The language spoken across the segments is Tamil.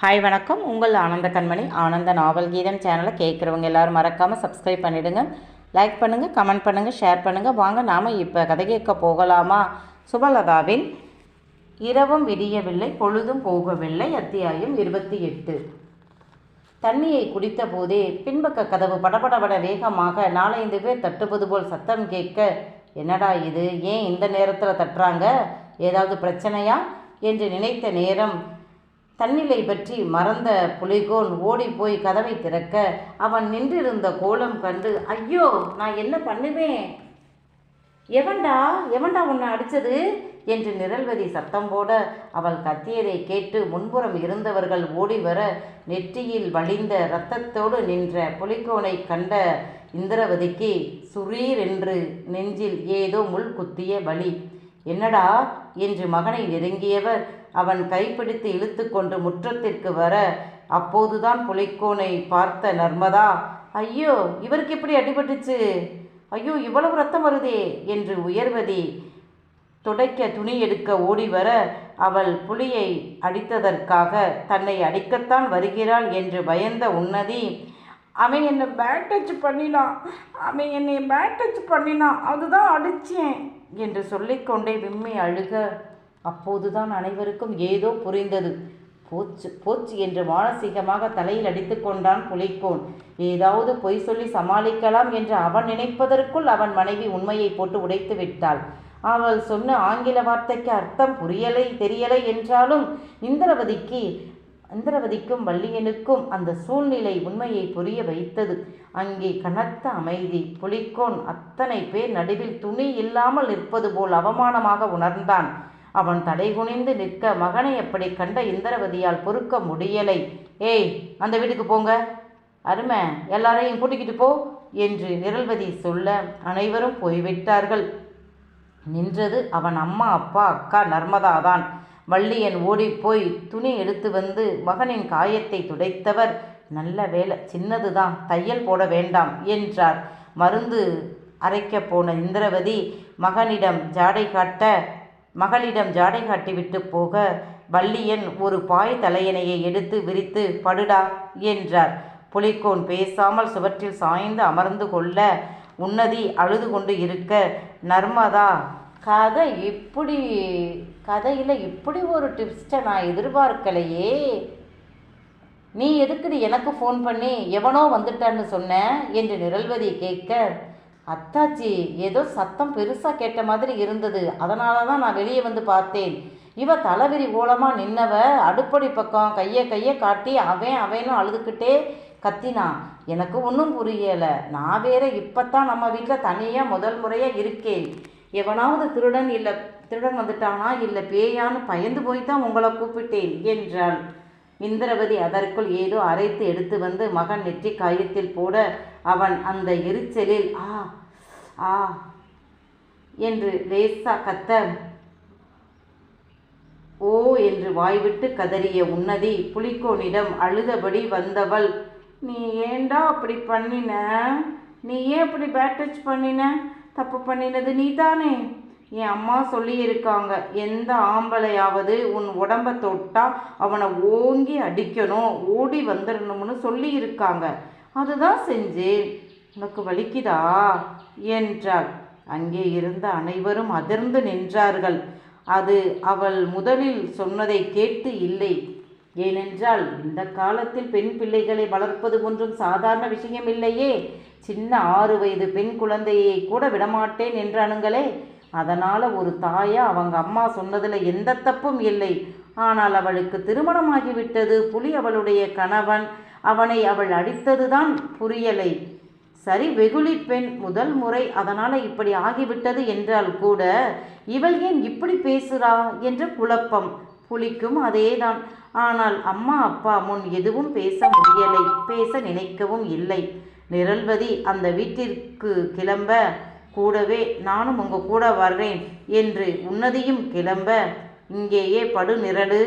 ஹாய் வணக்கம். உங்கள் ஆனந்த கண்மணி. ஆனந்த நாவல் கீதம் சேனலை கேட்குறவங்க எல்லாரும் மறக்காமல் சப்ஸ்கிரைப் பண்ணிவிடுங்க லைக் பண்ணுங்கள் கமெண்ட் பண்ணுங்கள் ஷேர் பண்ணுங்கள் வாங்க நாம் இப்போ கதை கேட்க போகலாமா? சுபலதாவின் இரவும் விடியவில்லை பொழுதும் போகவில்லை அத்தியாயம் இருபத்தி எட்டு. தண்ணியை குடித்த போதே பின்பக்க கதவு படபடபட வேகமாக நாலைந்து பேர் தட்டுவது போல் சத்தம் கேட்க என்னடா இது? ஏன் இந்த நேரத்தில் தட்டுறாங்க? ஏதாவது பிரச்சனையா? என்று நினைத்த நேரம் தன்னிலை பற்றி மறந்த புலிகோன் ஓடி போய் கதவை திறக்க அவன் நின்றிருந்த கோலம் கண்டு ஐயோ நான் என்ன பண்ணுவேன்? எவன்டா? எவன்டா உன்னை அடிச்சது? என்று நிரல்வதி சத்தம் போட அவள் கத்தியதை கேட்டு முன்புறம் இருந்தவர்கள் ஓடி வர நெற்றியில் வழிந்த இரத்தத்தோடு நின்ற புலிகோனை கண்ட இந்திரவதிக்கு சுரீர் என்று நெஞ்சில் ஏதோ முள் குத்திய வலி. என்னடா? என்று மகனை நெருங்கியவர் அவன் கைப்பிடித்து இழுத்து கொண்டு முற்றத்திற்கு வர அப்போதுதான் புலிக்கோனை பார்த்த நர்மதா ஐயோ இவருக்கு எப்படி அடிபட்டுச்சு. ஐயோ இவ்வளவு ரத்தம் வருதே என்று உயர்வதி துடைக்க துணி எடுக்க ஓடி வர அவள் புலியை அடித்ததற்காக தன்னை அடிக்கத்தான் வருகிறாள் என்று பயந்த உன்னதி அவன் என்னை பேட் டச் பண்ணினான். அவன் என்னை பேட் டச் பண்ணினான். அதுதான் அடித்தேன் என்று சொல்லிக்கொண்டே விம்மி அழுக. அப்போதுதான் அனைவருக்கும் ஏதோ புரிந்தது. போச்சு போச்சு என்று மானசீகமாக தலையில் அடித்து கொண்டான் புலிக்கோன். ஏதாவது பொய் சொல்லி சமாளிக்கலாம் என்று அவன் நினைப்பதற்குள் அவன் மனைவி உண்மையை போட்டு உடைத்து விட்டாள். அவள் சொன்ன ஆங்கில வார்த்தைக்கு அர்த்தம் புரியலை தெரியலை என்றாலும் இந்திரவதிக்கு இந்திரவதிக்கும் வள்ளியனுக்கும் அந்த சூழ்நிலை உண்மையை புரிய வைத்தது. அங்கே கனத்த அமைதி. புலிக்கோன் அத்தனை பேர் நடுவில் துணி இல்லாமல் நிற்பது போல் அவமானமாக உணர்ந்தான். அவன் தடைகுனிந்து நிற்க மகனை அப்படி கண்ட இந்திரவதியால் பொறுக்க முடியலை. ஏய் அந்த வீட்டுக்கு போங்க. அருமை எல்லாரையும் கூட்டிக்கிட்டு போ என்று நிரல்வதி சொல்ல அனைவரும் போய்விட்டார்கள். நின்றது அவன் அம்மா அப்பா அக்கா நர்மதாதான் வள்ளியன் ஓடிப்போய் துணி எடுத்து வந்து மகனின் காயத்தை துடைத்தவர். நல்ல வேலை சின்னதுதான் தையல் போட வேண்டாம் என்றார். மருந்து அரைக்கப் போன இந்திரவதி மகனிடம் ஜாடை காட்ட மகளிடம் ஜாடை காட்டிவிட்டு போக வள்ளியன் ஒரு பாய் தலையணையை எடுத்து விரித்து படுடா என்றார். புலிக்கோன் பேசாமல் சுவற்றில் சாய்ந்து அமர்ந்து கொள்ள உன்னதி அழுது கொண்டு இருக்க நர்மதா கதை இப்படி கதையில் இப்படி ஒரு டிப்ஸ்ட்டை நான் எதிர்பார்க்கலையே. நீ எதுக்குடி எனக்கு ஃபோன் பண்ணி எவனோ வந்துட்டான்னு சொன்ன? என்று நிரல்வதி கேட்க அத்தாச்சி ஏதோ சத்தம் பெருசாக கேட்ட மாதிரி இருந்தது. அதனால தான் நான் வெளியே வந்து பார்த்தேன். இவ தலைவிரி ஓலமாக நின்னவ அடுப்படி பக்கம் கையை கையை காட்டி அவன் அவனும் அழுதுகிட்டே கத்தினான் எனக்கு ஒன்றும் புரியலை. நான் வேற இப்போத்தான் நம்ம வீட்டில் தனியாக முதல் முறையாக இருக்கேன். எவனாவது திருடன் இல்லை திருடன் வந்துட்டானா இல்லை பேயான்னு பயந்து போய் தான் உங்களை கூப்பிட்டேன் என்றாள். இந்திரவதி அதற்குள் ஏதோ அரைத்து எடுத்து வந்து மகன் நெற்றி காயத்தில் போட அவன் அந்த எரிச்சலில் ஆ ஆ என்று லேசா கத்த ஓ என்று வாய்விட்டு கதறிய உன்னதி புலிக்கோனிடம் அழுதபடி வந்தவள் நீ ஏண்டா அப்படி பண்ணின? நீ ஏன் அப்படி பேட்டச் பண்ணின? தப்பு பண்ணினது நீதானே? என் அம்மா சொல்லியிருக்காங்க எந்த ஆம்பளையாவது உன் உடம்ப தொட்டா அவனை ஓங்கி அடிக்கணும் ஓடி வந்துடணும்னு சொல்லியிருக்காங்க. அதுதான் செஞ்சேன். உனக்கு வலிக்குதா? என்றாள். அங்கே இருந்த அனைவரும் அதிர்ந்து நின்றார்கள். அது அவள் முதலில் சொன்னதை கேட்டு இல்லை. ஏனென்றால் இந்த காலத்தில் பெண் பிள்ளைகளை வளர்ப்பது ஒன்றும் சாதாரண விஷயம் இல்லையே சின்ன ஆறு வயது பெண் குழந்தையை கூட விடமாட்டேன் என்றானுங்களே. அதனால் ஒரு தாயா அவங்க அம்மா சொன்னதில் எந்த தப்பும் இல்லை. ஆனால் அவளுக்கு திருமணமாகிவிட்டது. புலி அவளுடைய கணவன் அவனை அவள் அடித்ததுதான் புரியலை. சரி வெகுளி பெண் முதல் முறை அதனால் இப்படி ஆகிவிட்டது என்றால் கூட இவள் ஏன் இப்படி பேசுகிறா என்ற குழப்பம் புலிக்கும் அதேதான். ஆனால் அம்மா அப்பா முன் எதுவும் பேச முடியலை. பேச நினைக்கவும் இல்லை. நிரல்வதி அந்த வீட்டிற்கு கிளம்ப கூடவே நானும் உங்கள் கூட வர்றேன் என்று உன்னதியும் கிளம்ப இங்கேயே படு நிரடு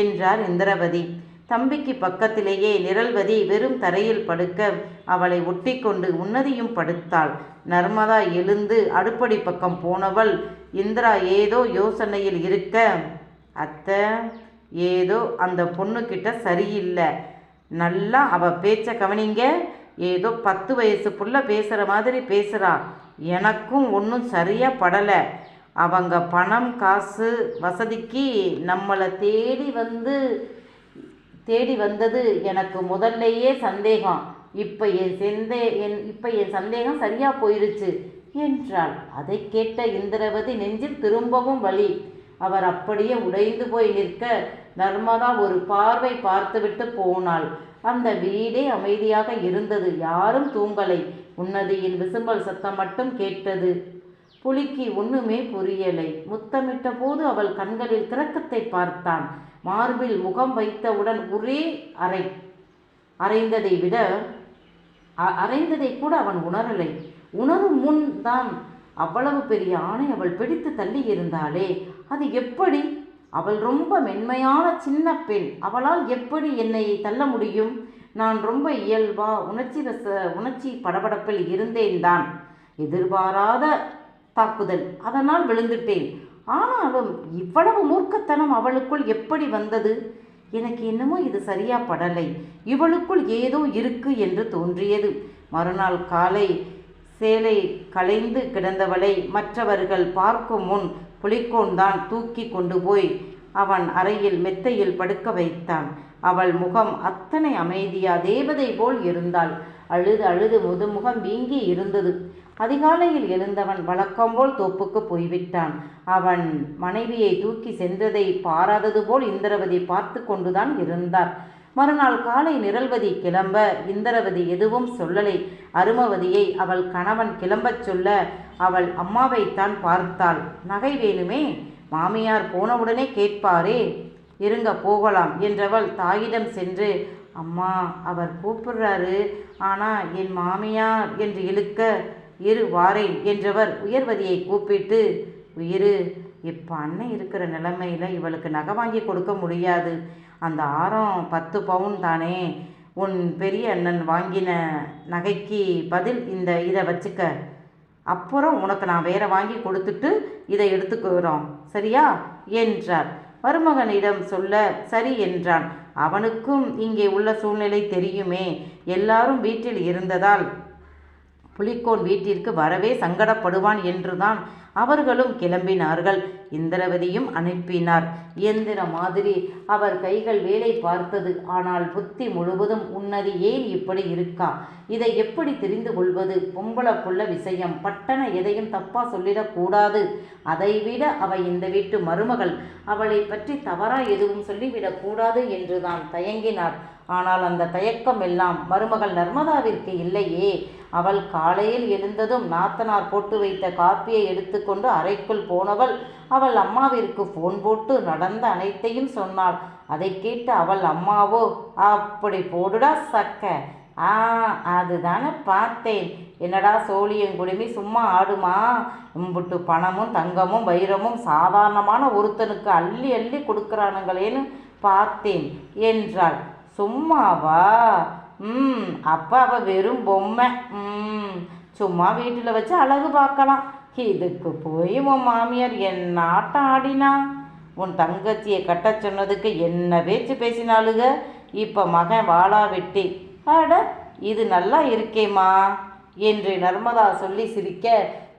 என்றார் இந்திரவதி. தம்பிக்கு பக்கத்திலேயே நிரல்வதி வெறும் தரையில் படுக்க அவளை ஒட்டிக்கொண்டு உன்னதியும் படுத்தாள். நர்மதா எழுந்து அடுப்படி பக்கம் போனவள் இந்திரா ஏதோ யோசனையில் இருக்க அத்தை ஏதோ அந்த பொண்ணுக்கிட்ட சரியில்லை. நல்லா அவ பேச்ச கவனிங்க ஏதோ பத்து வயசு புள்ள பேசுகிற மாதிரி பேசுகிறா எனக்கும் ஒன்றும் சரியாக படலை. அவங்க பணம் காசு வசதிக்கு நம்மளை தேடி வந்து தேடி வந்தது எனக்கு முதல்லையே சந்தேகம். இப்போ என் செந்தே என் இப்போ என் சந்தேகம் சரியாக போயிருச்சு என்றாள். அதை கேட்ட இந்திரவதி நெஞ்சில் திரும்பவும் வழி அவர் அப்படியே உடைந்து போய் நிற்க நர்மதா ஒரு பார்வை பார்த்துவிட்டு போனாள். அந்த வீடே அமைதியாக இருந்தது. யாரும் தூங்கலை. உன்னதியின் விசும்பல் சத்தம் மட்டும் கேட்டது. புலிக்கு ஒண்ணுமே புரியலை. முத்தமிட்ட போது அவள் கண்களில் திறக்கத்தை பார்த்தான். மார்பில் முகம் வைத்தவுடன் ஒரே அறை. அறைந்ததை விட அ- அறைந்ததை கூட அவன் உணரலை. உணரும் முன் தான் அவ்வளவு பெரிய ஆணை அவள் பிடித்து தள்ளி இருந்தாளே. அது எப்படி? அவள் ரொம்ப மென்மையான சின்ன பெண். அவளால் எப்படி என்னை தள்ள முடியும்? நான் ரொம்ப இயல்பா உணர்ச்சி வச உணர்ச்சி படபடப்பில் இருந்தேன் தான் எதிர்பாராத தாக்குதல். அதனால் விழுந்துட்டேன். ஆனாலும் இவ்வளவு மூர்க்கத்தனம் அவளுக்குள் எப்படி வந்தது? எனக்கு என்னமோ இது சரியா படலை. இவளுக்குள் ஏதோ இருக்கு என்று தோன்றியது. மறுநாள் காலை சேலை களைந்து கிடந்தவளை மற்றவர்கள் பார்க்கும் முன் புலிக்கோன் தான் தூக்கி கொண்டு போய் அவன் அறையில் மெத்தையில் படுக்க வைத்தான். அவள் முகம் அத்தனை அமைதியா தேவதை போல் இருந்தாள். அழுது அழுது முதுமுகம் வீங்கி இருந்தது. அதிகாலையில் எழுந்தவன் வழக்கம்போல் தோப்புக்கு போய்விட்டான். அவன் மனைவியை தூக்கி சென்றதை பாராதது போல் இந்திரவதி பார்த்து கொண்டுதான் இருந்தார். மறுநாள் காலை நிரல்வதி கிளம்ப இந்திரவதி எதுவும் சொல்லலை. அருமவதியை அவள் கணவன் கிளம்பச் சொல்ல அவள் அம்மாவைத்தான் பார்த்தாள். நகை வேணுமே மாமியார் போனவுடனே கேட்பாரே இருங்க போகலாம் என்றவள் தாயிடம் சென்று அம்மா அவர் கூப்பிடுறாரு ஆனால் என் மாமியார் என்று இழுக்க இரு வாரேன் என்றவர் உயர்வதியை கூப்பிட்டு உயிரு இப்போ அண்ணன் இருக்கிற நிலைமையில் இவளுக்கு நகை வாங்கி கொடுக்க முடியாது. அந்த ஆரம் பத்து பவுன் தானே உன் பெரிய அண்ணன் வாங்கின நகைக்கு பதில் இந்த இதை வச்சுக்க. அப்புறம் உனக்கு நான் வேற வாங்கி கொடுத்துட்டு இதை எடுத்துக்கிறோம். சரியா? என்றார். மருமகனிடம் சொல்ல சரி என்றான். அவனுக்கும் இங்கே உள்ள சூழ்நிலை தெரியுமே. எல்லாரும் வீட்டில் இருந்ததால் புலிக்கோன் வீட்டிற்கு வரவே சங்கடப்படுவான் என்றுதான் அவர்களும் கிளம்பினார்கள். இந்திரவதியும் அனுப்பினார். இயந்திர மாதிரி அவர் கைகள் வேலை பார்த்தது. ஆனால் புத்தி முழுவதும் உன்னதி ஏன் இப்படி இருக்கா? இதை எப்படி தெரிந்து கொள்வது? பொம்பளக்குள்ள விஷயம். பட்டண எதையும் தப்பா சொல்லிடக்கூடாது அதைவிட அவ இந்த வீட்டு மருமகள். அவளை பற்றி தவறா எதுவும் சொல்லிவிடக்கூடாது என்றுதான் தயங்கினார். ஆனால் அந்த தயக்கம் எல்லாம் மருமகள் நர்மதாவிற்கு இல்லையே. அவள் காலையில் எழுந்ததும் நாத்தனார் போட்டு வைத்த காப்பியை எடுத்துக்கொண்டு அறைக்குள் போனவள் அவள் அம்மாவிற்கு ஃபோன் போட்டு நடந்த அனைத்தையும் சொன்னாள். அதை கேட்டு அவள் அம்மாவோ அப்படி போடுடா சக்க. ஆ அதுதானே பார்த்தேன். என்னடா சோழியங்குடுமி சும்மா ஆடுமா? இம்புட்டு பணமும் தங்கமும் வைரமும் சாதாரணமான ஒருத்தனுக்கு அள்ளி அள்ளி கொடுக்குறானுங்களேன்னு பார்த்தேன் என்றாள். சும்மாவா? ம் அப்பா அவள் வெறும் பொம்மை. ம் சும்மா வீட்டில் வச்சு அழகு பார்க்கலாம். இதுக்கு போய் உன் மாமியார் என்ன ஆட்டம் ஆடினா? உன் தங்கச்சியை கட்டச் சொன்னதுக்கு என்ன பேச்சு பேசினாளுக? இப்போ மகன் வாழா வெட்டி. ஆட இது நல்லா இருக்கேம்மா என்று நர்மதா சொல்லி சிரிக்க.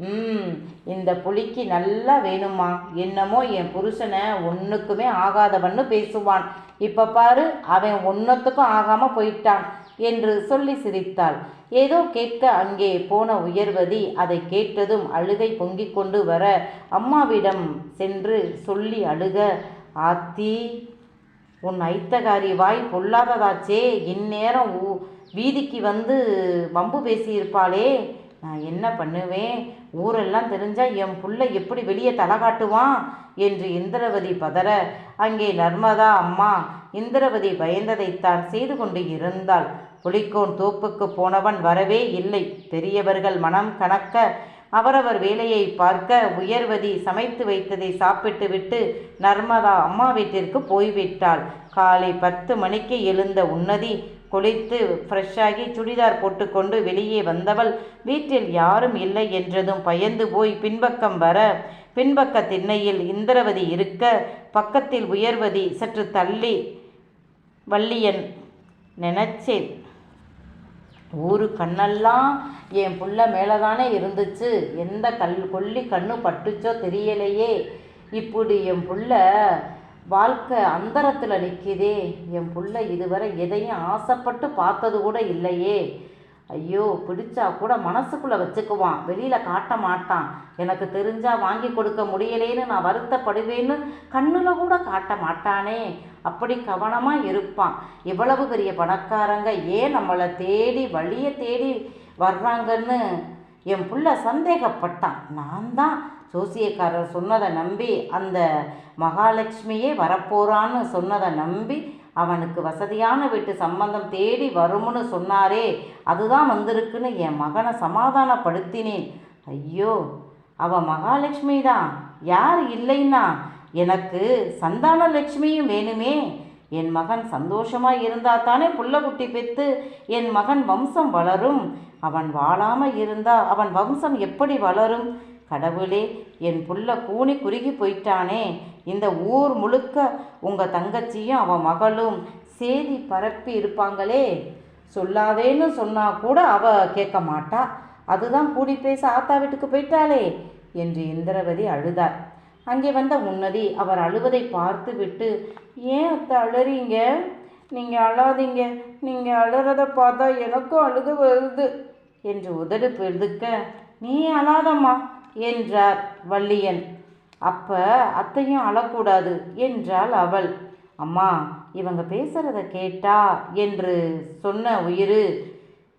ம் இந்த புலிக்கு நல்லா வேணுமா என்னமோ என் புருஷனை ஒன்றுக்குமே ஆகாதவன்னு பேசுவான். இப்போ பாரு அவன் ஒன்றத்துக்கும் ஆகாமல் போயிட்டான். என்று சொல்லி சிரித்தாள். ஏதோ கேட்க அங்கே போன உயர்வதி அதை கேட்டதும் அழுகை பொங்கிக் கொண்டு வர அம்மாவிடம் சென்று சொல்லி அழுக ஆத்தி உன் ஐத்தகாரி வாய் பொல்லாததாச்சே இந்நேரம் ஊ- வீதிக்கு வந்து வம்பு பேசியிருப்பாளே நான் என்ன பண்ணுவேன்? ஊரெல்லாம் தெரிஞ்சா என் புள்ள எப்படி வெளியே தலை காட்டுவான்? என்று இந்திரவதி பதற அங்கே நர்மதா அம்மா. இந்திரவதி பயந்ததைத்தான் செய்து கொண்டு இருந்தாள். புலிக்கோன் தோப்புக்கு போனவன் வரவே இல்லை. பெரியவர்கள் மனம் கணக்க அவரவர் வேலையை பார்க்க உயர்வதி சமைத்து வைத்ததை சாப்பிட்டு விட்டு நர்மதா அம்மா வீட்டிற்கு போய்விட்டாள். காலை பத்து மணிக்கு எழுந்த உன்னதி குளித்து ஃப்ரெஷ்ஷாகி சுடிதார் போட்டுக்கொண்டு வெளியே வந்தவள் வீட்டில் யாரும் இல்லை என்றதும் பயந்து போய் பின்பக்கம் வர பின்பக்க திண்ணையில் இந்திரவதி இருக்க பக்கத்தில் உயர்வதி சற்று தள்ளி வள்ளியன் நினைச்சேன். ஊரு கண்ணெல்லாம் என் புள்ள மேலே தானே இருந்துச்சு? எந்த கல் கொல்லி கண்ணு பட்டுச்சோ தெரியலையே. இப்படி என் புள்ள வாழ்க்கை அந்தரத்தில் நிற்கிதே என் புள்ள இதுவரை எதையும் ஆசைப்பட்டு பார்த்தது கூட இல்லையே. ஐயோ பிடிச்சா கூட மனசுக்குள்ளே வச்சுக்குவான். வெளியில் காட்ட மாட்டான். எனக்கு தெரிஞ்சால் வாங்கி கொடுக்க முடியலேன்னு நான் வருத்தப்படுவேன்னு கண்ணில் கூட காட்ட மாட்டானே. அப்படி கவனமாக இருப்பான். இவ்வளவு பெரிய பணக்காரங்க ஏன் நம்மளை தேடி வழியை தேடி வர்றாங்கன்னு என் புள்ள சந்தேகப்பட்டான். நான் தான் ஜோசியக்காரர் சொன்னதை நம்பி அந்த மகாலட்சுமியே வரப்போகிறான்னு சொன்னதை நம்பி அவனுக்கு வசதியான வீட்டு சம்பந்தம் தேடி வரும்னு சொன்னாரே அதுதான் வந்திருக்குன்னு என் மகனை சமாதானப்படுத்தினேன். ஐயோ அவ மகாலட்சுமி தான் யார் இல்லைன்னா எனக்கு சந்தான லட்சுமியும் வேணுமே. என் மகன் சந்தோஷமா இருந்தா தானே புள்ள குட்டி பெத்து என் மகன் வம்சம் வளரும். அவன் வாழாம இருந்தா அவன் வம்சம் எப்படி வளரும்? கடவுளே என் புள்ள கூனி குறுகி போயிட்டானே. இந்த ஊர் முழுக்க உங்கள் தங்கச்சியும் அவன் மகளும் சேதி பரப்பி இருப்பாங்களே. சொல்லாதேன்னு சொன்னால் கூட அவ கேட்க மாட்டா. அதுதான் கூடி பேச ஆத்தா வீட்டுக்கு போயிட்டாளே என்று இந்திரவதி அழுதார் அங்கே வந்த உன்னதி அவர் அழுவதை பார்த்து விட்டு ஏன் அத்தை அழறீங்க நீங்கள் அழாதீங்க. நீங்கள் அழுறத பார்த்தா எனக்கும் அழுக வருது என்று உதடு பெருதுக்க நீ அழாதம்மா. என்றார் வள்ளியன். அப்ப அத்தையும் அழக்கூடாது என்றாள் அவள். அம்மா இவங்க பேசுறத கேட்டா என்று சொன்ன உயிரு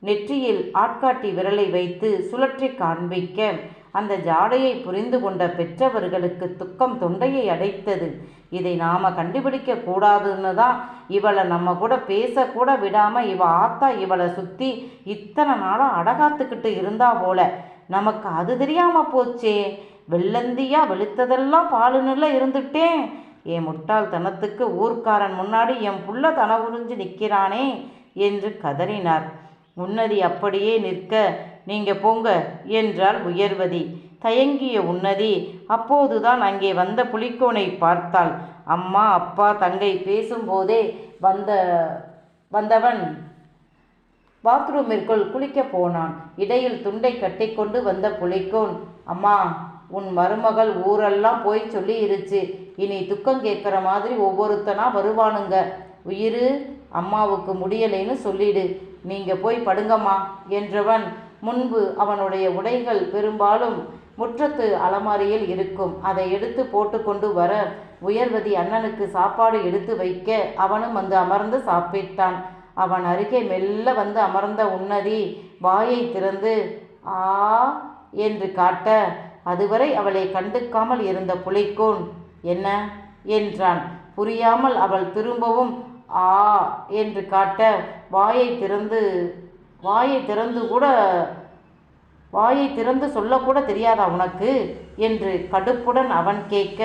நெற்றியில் ஆட்காட்டி விரலை வைத்து சுழற்றி காண்பிக்க அந்த ஜாடையை புரிந்து கொண்ட பெற்றவர்களுக்கு துக்கம் தொண்டையை அடைத்தது. இதை நாம கண்டுபிடிக்க கூடாதுன்னு தான் இவளை நம்ம கூட பேசக்கூட விடாம இவ ஆத்தா இவளை சுத்தி இத்தனை நாளாக அடகாத்துக்கிட்டு இருந்தா போல. நமக்கு அது தெரியாமல் போச்சே. வெள்ளந்தியாக வெளுத்ததெல்லாம் பாலுநில இருந்துட்டேன். என் முட்டாள்தனத்துக்கு ஊர்க்காரன் முன்னாடி என் புள்ள தன உறிஞ்சு நிற்கிறானே என்று கதறினார். உன்னதி அப்படியே நிற்க நீங்க போங்க என்றாள் உயர்வதி. தயங்கிய உன்னதி அப்போதுதான் அங்கே வந்த புலிக்கோனை பார்த்தாள். அம்மா அப்பா தங்கை பேசும்போதே வந்த வந்தவன் பாத்ரூமிற்குள் குளிக்கப் போனான். இடையில் துண்டை கட்டிக்கொண்டு வந்த புலிக்கோன் அம்மா உன் மருமகள் ஊரெல்லாம் போய் சொல்லி இருச்சு இனி துக்கம் கேட்குற மாதிரி ஒவ்வொருத்தனா வருவானுங்க. உயிரு அம்மாவுக்கு முடியலைன்னு சொல்லிடு. நீங்க போய் படுங்கம்மா என்றவன். முன்பு அவனுடைய உடைகள் பெரும்பாலும் முற்றத்து அலமாரியில் இருக்கும். அதை எடுத்து போட்டுக்கொண்டு வர உயர்வதி அண்ணனுக்கு சாப்பாடு எடுத்து வைக்க அவனும் வந்து அமர்ந்து சாப்பிட்டான். அவன் அருகே மெல்ல வந்து அமர்ந்த உன்னதி வாயை திறந்து ஆ என்று காட்ட அதுவரை அவளை கண்டுக்காமல் இருந்த புலிக்கோன் என்ன? என்றான். புரியாமல் அவள் திரும்பவும் ஆ என்று காட்ட வாயை திறந்து வாயை திறந்து கூட வாயை திறந்து சொல்லக்கூட தெரியாதா உனக்கு? என்று கடுப்புடன் அவன் கேட்க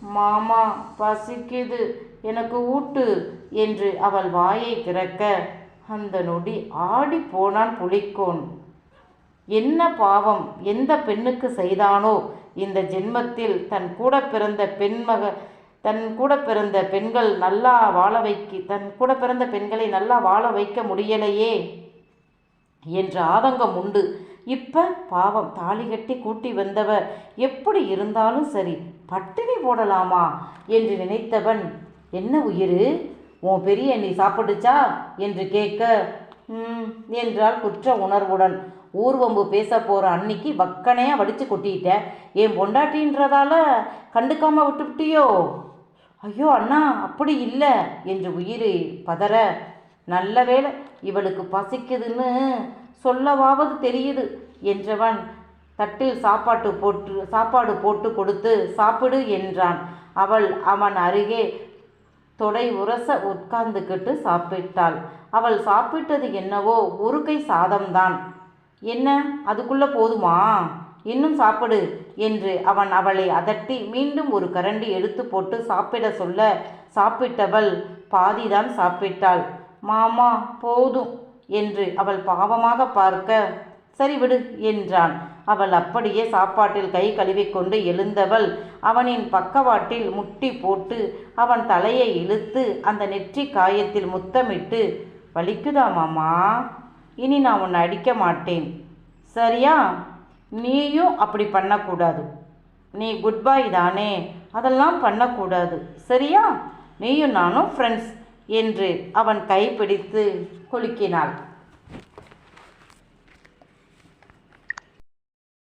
மாமா பசிக்குது எனக்கு ஊட்டு என்று அவள் வாயை திறக்க. அந்த நொடி ஆடி போனான் புலிக்கோன். என்ன பாவம் எந்த பெண்ணுக்கு செய்தானோ? இந்த ஜென்மத்தில் தன் கூட பிறந்த பெண்மக தன் கூட பிறந்த பெண்கள் நல்லா வாழ வைக்க தன் கூட பிறந்த பெண்களை நல்லா வாழ வைக்க முடியலையே? என்ற ஆதங்கம் உண்டு. இப்ப பாவம் தாலி கட்டி கூட்டி வந்தவ எப்படி இருந்தாலும் சரி பட்டினி போடலாமா என்று நினைத்தவன் என்ன உயிர்? உன் பெரிய நீ சாப்பிடுச்சா என்று கேட்க என்றால் குற்ற உணர்வுடன். ஊர்வம்பு பேச போகிற அன்னைக்கு வக்கனையாக வடித்து கொட்டிட்ட. என் பொண்டாட்டின்றதால கண்டுக்காம விட்டுவிட்டியோ ஐயோ அண்ணா அப்படி இல்லை என்று உயிர் பதற. நல்ல வேளை இவளுக்கு பசிக்குதுன்னு சொல்லவாவது தெரியுது என்றவன் தட்டில் சாப்பாட்டு போட்டு சாப்பாடு போட்டு கொடுத்து சாப்பிடு என்றான். அவள் அவன் அருகே தொடை உரச உட்கார்ந்துக்கிட்டு சாப்பிட்டாள். அவள் சாப்பிட்டது என்னவோ ஒரு கை சாதம்தான். என்ன? அதுக்குள்ள போதுமா? இன்னும் சாப்பிடு என்று அவன் அவளை அதட்டி மீண்டும் ஒரு கரண்டி எடுத்து போட்டு சாப்பிட சொல்ல சாப்பிட்டவள் பாதிதான் சாப்பிட்டாள். மாமா போதும் என்று அவள் பாவமாக பார்க்க சரி விடு என்றான். அவள் அப்படியே சாப்பாட்டில் கை கழுவிக்கொண்டு எழுந்தவள். அவனின் பக்கவாட்டில் முட்டி போட்டு அவன் தலையை இழுத்து அந்த நெற்றி காயத்தில் முத்தமிட்டு வலிக்குதா மாமா? இனி நான் உன்னை அடிக்க மாட்டேன். சரியா? நீயும் அப்படி பண்ணக்கூடாது. நீ குட் பாய் தானே? அதெல்லாம் பண்ணக்கூடாது. சரியா? நீயும் நானும் ஃப்ரெண்ட்ஸ் என்று அவன் கைப்பிடித்து குலுக்கினாள்.